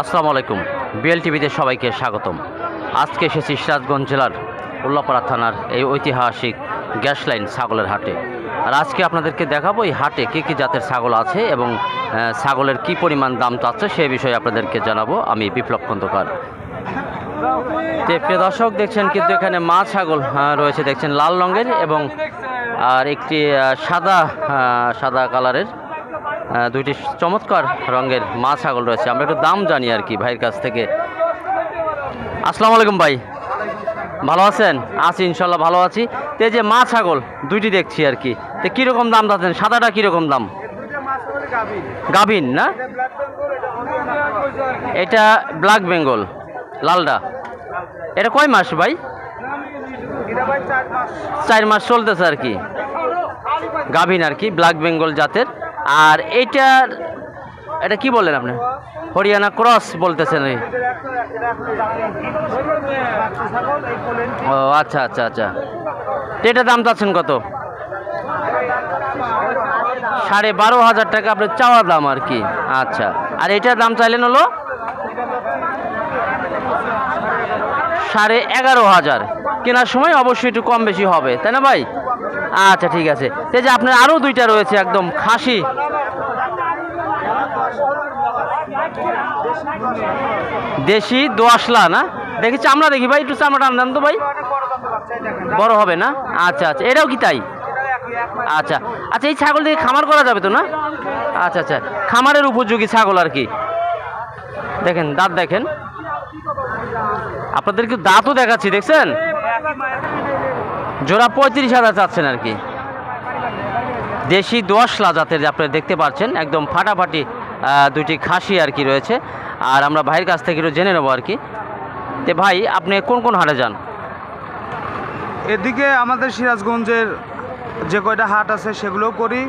আসসালামু আলাইকুম। বিএল টিভিতে সবাইকে স্বাগতম। আজকে এসেছি সিরাজগঞ্জ জেলার উল্লাপাড়া থানার এই ঐতিহাসিক গ্যাস লাইন ছাগলের হাটে। আর আজকে আপনাদেরকে দেখাবো এই হাটে কী কী জাতের ছাগল আছে এবং ছাগলের কী পরিমাণ দাম চাচ্ছে সে বিষয়ে আপনাদেরকে জানাব। আমি বিপ্লব খন্দকার। প্রিয় দর্শক, দেখছেন কিন্তু এখানে মা ছাগল রয়েছে। দেখছেন লাল রঙের এবং, আর একটি সাদা সাদা কালারের। দুইটি চমৎকার রঙের মা ছাগল রয়েছে। আমরা একটু দাম জানি আর কি ভাইয়ের কাছ থেকে। আসসালামু আলাইকুম ভাই। ভালো আছেন? আছি, ইনশাল্লাহ ভালো আছি। তো যে মা ছাগল, দুইটি দেখছি আর কি। তো কীরকম দাম যাচ্ছেন সাদাটা কীরকম দাম? গাভিন না? এটা ব্ল্যাক বেঙ্গল, লালটা। এটা কয় মাস ভাই? চার মাস চলতেছে আর কি। গাভিন আর কি, ব্ল্যাক বেঙ্গল জাতের। আর এইটার, এটা কি বললেন আপনি? হরিয়ানা ক্রস বলতেছেন ও আচ্ছা আচ্ছা আচ্ছা। তো এটার দাম চাচ্ছেন কত? সাড়ে বারো হাজার টাকা আপনার চাওয়া দাম আর কি। আচ্ছা আর এটার দাম চাইলেন হলো সাড়ে এগারো হাজার। কেনার সময় অবশ্যই একটু কম বেশি হবে, তাই না ভাই? আচ্ছা ঠিক আছে। এই যে আপনার আরও দুইটা রয়েছে, একদম খাসি। দেশি দোয়াশলা, না? দেখি চামড়া দেখি ভাই, একটু চামড়াটা আনলাম তো ভাই। বড় হবে না? আচ্ছা আচ্ছা। এটাও কি তাই? আচ্ছা। আচ্ছা এই ছাগল দিয়ে খামার করা যাবে তো, না? আচ্ছা আচ্ছা। খামারের উপযোগী ছাগল আর কি। দেখেন, দাঁত দেখেন। আপনাদেরকে দাঁতও দেখাচ্ছি, দেখছেন? জোড়া পঁয়ত্রিশ হাজার চাচ্ছেন আর কি। দেশি দোয়াশলা জাতের আপনারা দেখতে পাচ্ছেন, একদম ফাটাফাটি দুটি খাসি আর কি রয়েছে। আর আমরা ভাইয়ের কাছ থেকে একটু জেনে নেব আর কি। তে ভাই, আপনি কোন কোন হাটে যান? এদিকে আমাদের সিরাজগঞ্জের যে কয়টা হাট আছে সেগুলোও করি।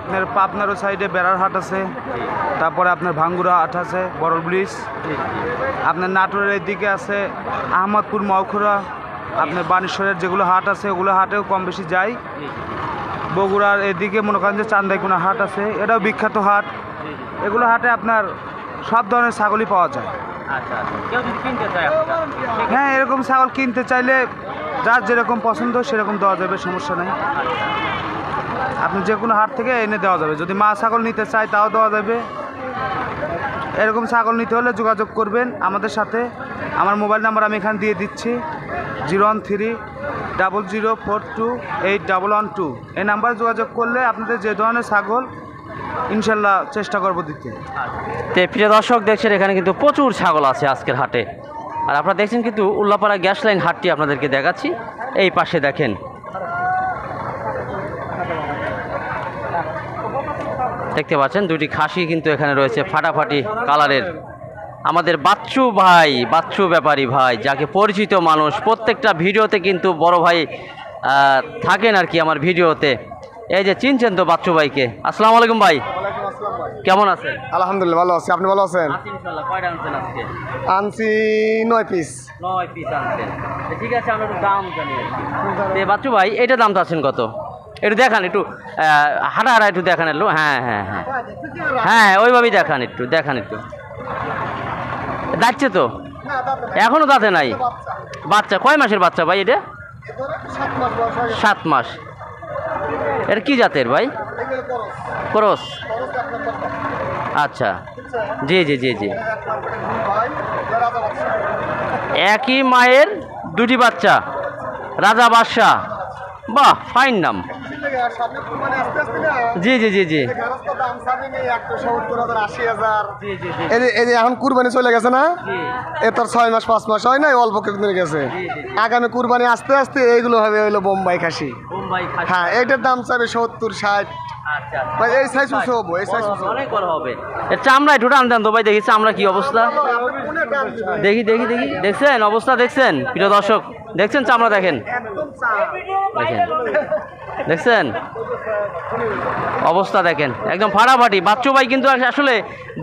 আপনার পাবনারও সাইডে বেড়ার হাট আছে, তারপরে আপনার ভাঙ্গুরা হাট আছে, বড়ল ব্রিজ। আপনার নাটোরের এদিকে আছে আহমদপুর মৌখুরা আপনার বানেশ্বরের যেগুলো হাট আছে ওগুলো হাটেও কম বেশি যাই। বগুড়ার এদিকে মনে করেন যে চান্দাইকুনা হাট আছে এটাও বিখ্যাত হাট। এগুলো হাটে আপনার সব ধরনের ছাগলই পাওয়া যায়। আচ্ছা চায় হ্যাঁ এরকম ছাগল কিনতে চাইলে যার যেরকম পছন্দ সেরকম দেওয়া যাবে সমস্যা নেই। আপনি যে কোনো হাট থেকে এনে দেওয়া যাবে। যদি মা ছাগল নিতে চায় তাও দেওয়া যাবে। এরকম ছাগল নিতে হলে যোগাযোগ করবেন আমাদের সাথে। আমার মোবাইল নাম্বার আমি এখানে দিয়ে দিচ্ছি। Zero one three double zero four two eight double one two. এই নাম্বারে যোগাযোগ করলে আপনাদের যে ধরনের ছাগল ইনশাল্লাহ চেষ্টা করব দিতে। তে প্রিয় দর্শক, দেখছেন এখানে কিন্তু প্রচুর ছাগল আছে আজকের হাটে। আর আপনারা দেখছেন কিন্তু উল্লাপাড়া গ্যাস লাইন হাটটি আপনাদেরকে দেখাচ্ছি। এই পাশে দেখেন। দেখতে পাচ্ছেন দুটি খাসি কিন্তু এখানে রয়েছে ফাটাফাটি কালারের। আমাদের বাচ্চু ভাই বাচ্চু ব্যাপারী ভাই যাকে পরিচিত মানুষ প্রত্যেকটা ভিডিওতে কিন্তু বড় ভাই থাকেন আর কি আমার ভিডিওতে। এই যে চিনছেন তো বাচ্চু ভাইকে? আসসালামু আলাইকুম ভাই। কেমন আছেন? আলহামদুলিল্লাহ ভালো আছি। আপনি ভালো আছেন? আনছি নয় পিস নয় পিস আনছেন। ঠিক আছে আমরা দাম জানি বাচ্চু ভাই এটা দাম চাচ্ছেন কত? একটু দেখান একটু হাঁটা হাঁটা একটু দেখান হ্যাঁ হ্যাঁ হ্যাঁ। হ্যাঁ ওইভাবেই দেখান একটু দেখান একটু। যাচ্ছে তো? এখনও দাঁতে নাই? বাচ্চা, কয় মাসের বাচ্চা ভাই এটা? সাত মাস। এটা কি জাতের ভাই? ক্রস। আচ্ছা। জি জি জি জি। একই মায়ের দুটি বাচ্চা। রাজা বাদশাহ। বাহ ফাইন নাম। জি জি জি জি। এই যে- এই এখন কুরবানি চলে গেছে না? এ তোর ছয় মাস পাঁচ মাস হয় না অল্প কিছুদিন গেছে। আগামী কুরবানি আস্তে আস্তে এইগুলো হবে হইল বোম্বাই খাসি। হ্যাঁ এইটার দাম চাবে সত্তর ষাট। আচ্ছা আচ্ছা। এই সাইজ হব এই সাইজ হবে, অনেক বড় হবে। এর চামড়া একটু টানতেন তো ভাই দেখি চামড়া কি অবস্থা। দেখি দেখি দেখি। দেখছেন? অবস্থা দেখছেন? প্রিয় দর্শক দেখছেন চামড়া দেখেন। দেখেন। দেখছেন? অবস্থা দেখেন। একদম ফাটাফাটি। বাচ্চু ভাই কিন্তু আসলে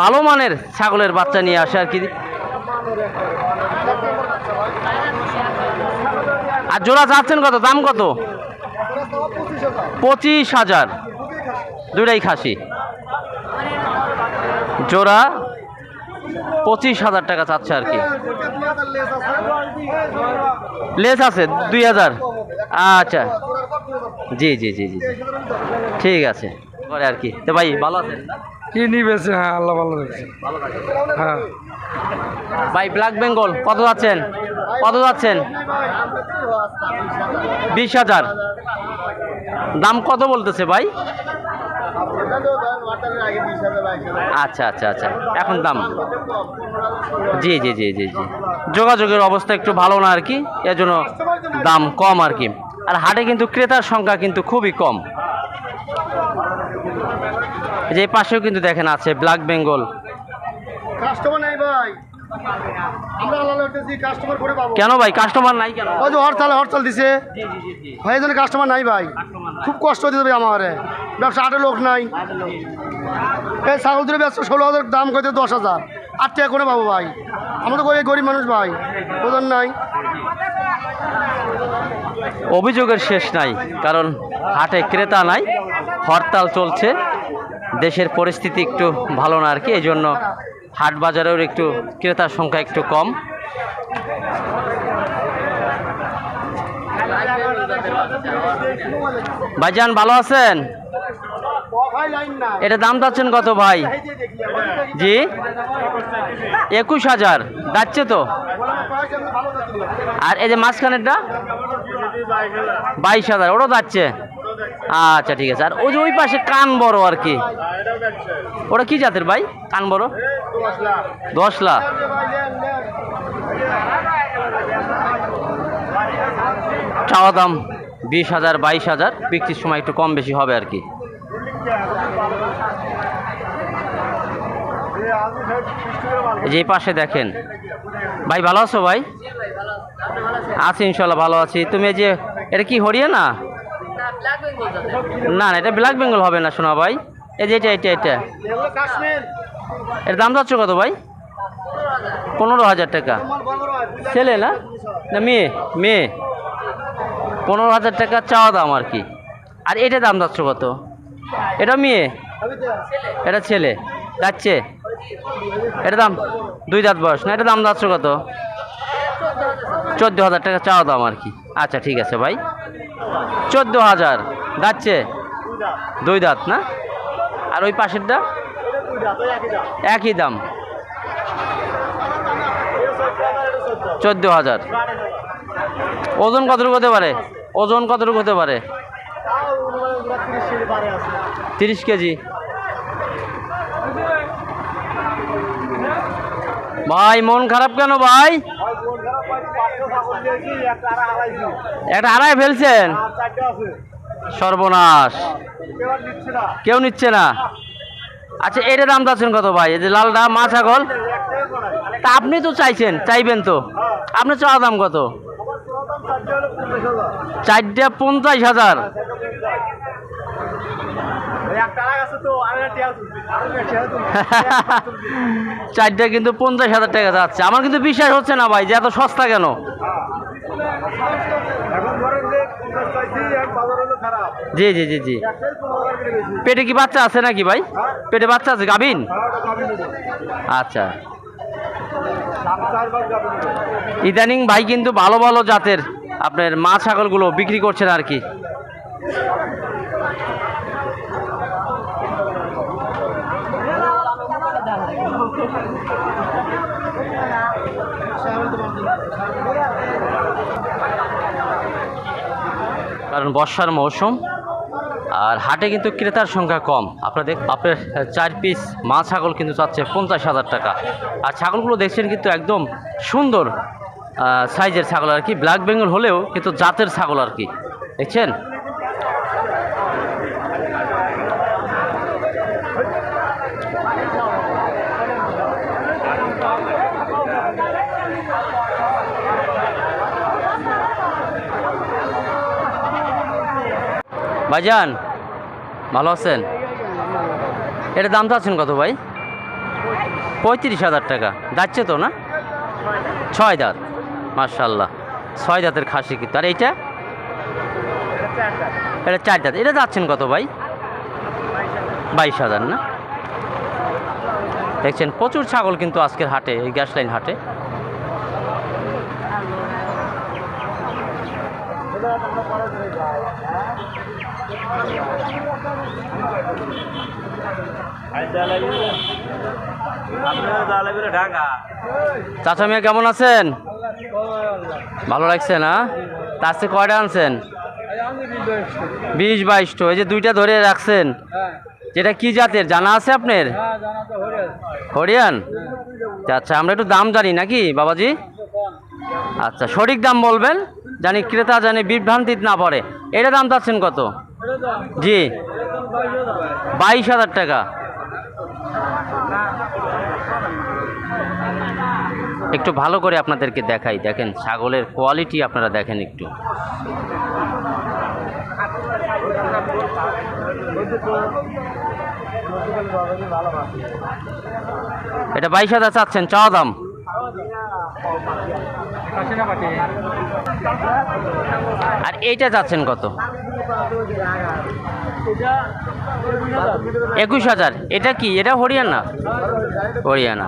ভালো মানের ছাগলের বাচ্চা নিয়ে আসে আর কি। আর জোড়া চাচ্ছেন কত? দাম কত? পঁচিশ হাজার। দুটাই খাসি। জোড়া পঁচিশ হাজার টাকা চাচ্ছে আর কি। লেস আছে দুই হাজার। আচ্ছা। জি জি জি জি। ঠিক আছে। করে আর কি। তো ভাই ভালো আছেন? কি নিবেছে? হ্যাঁ আল্লাহ ভালো রেখেছে হ্যাঁ। ভাই ব্ল্যাক বেঙ্গল কত যাচ্ছেন? কত যাচ্ছেন? বিশ হাজার। দাম কত বলতেছে ভাই? আচ্ছা আচ্ছা আচ্ছা। এখন দাম। জি জি জি জি জি। যোগাযোগের অবস্থা একটু ভালো না আর কি, এজন্য দাম কম আর কি। আর হাটে কিন্তু ক্রেতার সংখ্যা কিন্তু খুবই কম। যে পাশেও কিন্তু দেখেন আছে ব্ল্যাক বেঙ্গল। কাস্টমার নাই ভাই। কেন ভাই? কাস্টমার নাই কেন? ওই যে হরতাল হরতাল দিছে। হয় জন্য কাস্টমার নাই ভাই। খুব কষ্ট দিতে হবে আমার। ব্যবসা আটে লোক নাই। এই ছাগল দুটো ব্যবসা ষোলো হাজার দাম কইতে দশ হাজার। আট টাকা করে পাবো ভাই। আমরা তো গরিব মানুষ ভাই। ওজন নাই। অভিযোগের শেষ নাই কারণ হাটে ক্রেতা নাই হরতাল চলছে। দেশের পরিস্থিতি একটু ভালো না আর কি এই জন্য হাট বাজারেও একটু ক্রেতার সংখ্যা একটু কম। ভাইজান, ভালো আছেন? এটা দাম চাচ্ছেন কত ভাই? জি? একুশ হাজার। যাচ্ছে তো? আর এই যে মাঝখানেরটা? বাইশ হাজার। ওটাও যাচ্ছে? আচ্ছা ঠিক আছে। আর ওই যে ওই পাশে কান বড় আর কি। ওটা কি জাতের ভাই? কান বড়? দশ লাখ। চাওয়া দাম বিশ হাজার, বাইশ হাজার। বিক্রির সময় একটু কম বেশি হবে আর কি। যে পাশে দেখেন। ভাই, ভালো আছো ভাই? আছি ইনশাল্লাহ ভালো আছি। তুমি যে, এটা কি হরিয়ানা না না, এটা ব্ল্যাক বেঙ্গল হবে না, শোনা ভাই। এই যে এটা এটা এটা। এর দাম যাচ্ছে কত ভাই? পনেরো হাজার টাকা। ছেলে না? না মেয়ে? মেয়ে। পনেরো হাজার টাকা চাওয়া দাম আর কি। আর এটা দাম যাচ্ছে কত? এটা মেয়ে? এটা ছেলে। যাচ্ছে? এটা দাম? দুই দাঁত বয়স না? এটা দাম যাচ্ছে কত? চোদ্দ হাজার টাকা চাওয়া দাম আর কি। আচ্ছা ঠিক আছে ভাই। চোদ্দ হাজার। যাচ্ছে? দুই দাঁত না? আর ওই পাশেরটা? একই দাম। চোদ্দ হাজার। ওজন কতটুকু হতে পারে? ওজন কতটুকু হতে পারে? তিরিশ কেজি। ভাই, মন খারাপ কেন ভাই? একটা আড়াই ফেলছেন? সর্বনাশ। কেউ নিচ্ছে না। আচ্ছা এটার দাম চাচ্ছেন কত ভাই? এই যে লালটা মা ছাগল। তা আপনি তো চাইছেন, চাইবেন তো। আপনার চাওয়া দাম কত? চারটা পঞ্চাশ হাজার। চারটা কিন্তু পঞ্চাশ হাজার টাকা যাচ্ছে। আমার কিন্তু বিশ্বাস হচ্ছে না ভাই, যে এত সস্তা কেন? জি জি জি জি। পেটে কি বাচ্চা আছে নাকি ভাই? পেটে বাচ্চা আছে গাভিন? আচ্ছা। ইদানিং ভাই কিন্তু ভালো ভালো জাতের আপনার মা ছাগলগুলো বিক্রি করছেন আর কি। কারণ বর্ষার মৌসুম আর হাটে কিন্তু ক্রেতার সংখ্যা কম। আপনার দেখ আপনার চার পিস মা ছাগল কিন্তু চাচ্ছে পঞ্চাশ হাজার টাকা। আর ছাগলগুলো দেখছেন কিন্তু একদম সুন্দর সাইজের ছাগল আর কি। ব্ল্যাক বেঙ্গল হলেও কিন্তু জাতের ছাগল আর কি। দেখছেন? ভাইজান, ভালো আছেন? এটার দাম চাচ্ছেন কত ভাই? পঁয়ত্রিশ হাজার টাকা। যাচ্ছে তো না? ছয় দাঁত। মার্শাল্লাহ ছয় দাঁতের খাসি কিন্তু। আর এইটা? এটা চার দাঁত। এটা যাচ্ছেন কত ভাই? বাইশ হাজার না? দেখছেন, প্রচুর ছাগল কিন্তু আজকের হাটে, এই গ্যাস লাইন হাটে। চাচা মিয়া কেমন আছেন? ভালো লাগছে না তার আজকে কয়টা আনছেন? বিশ বাইশটো এই যে দুইটা ধরে রাখছেন। যেটা কি জাতের? জানা আছে আপনার? হরিয়ান? আচ্ছা আমরা একটু দাম জানি নাকি, বাবাজি? আচ্ছা সঠিক দাম বলবেন? জানি ক্রেতা, জানি বিভ্রান্তি না পড়ে। এটা দাম চাচ্ছেন কত? জি। বাইশ হাজার টাকা। একটু ভালো করে আপনাদেরকে দেখাই। দেখেন, ছাগলের কোয়ালিটি আপনারা দেখেন একটু। এটা বাইশ হাজার চাচ্ছেন, চাওয়া দাম? আর এইটা যাচ্ছেন কত? একুশ হাজার। এটা কি? এটা হরিয়ানা? হরিয়ানা।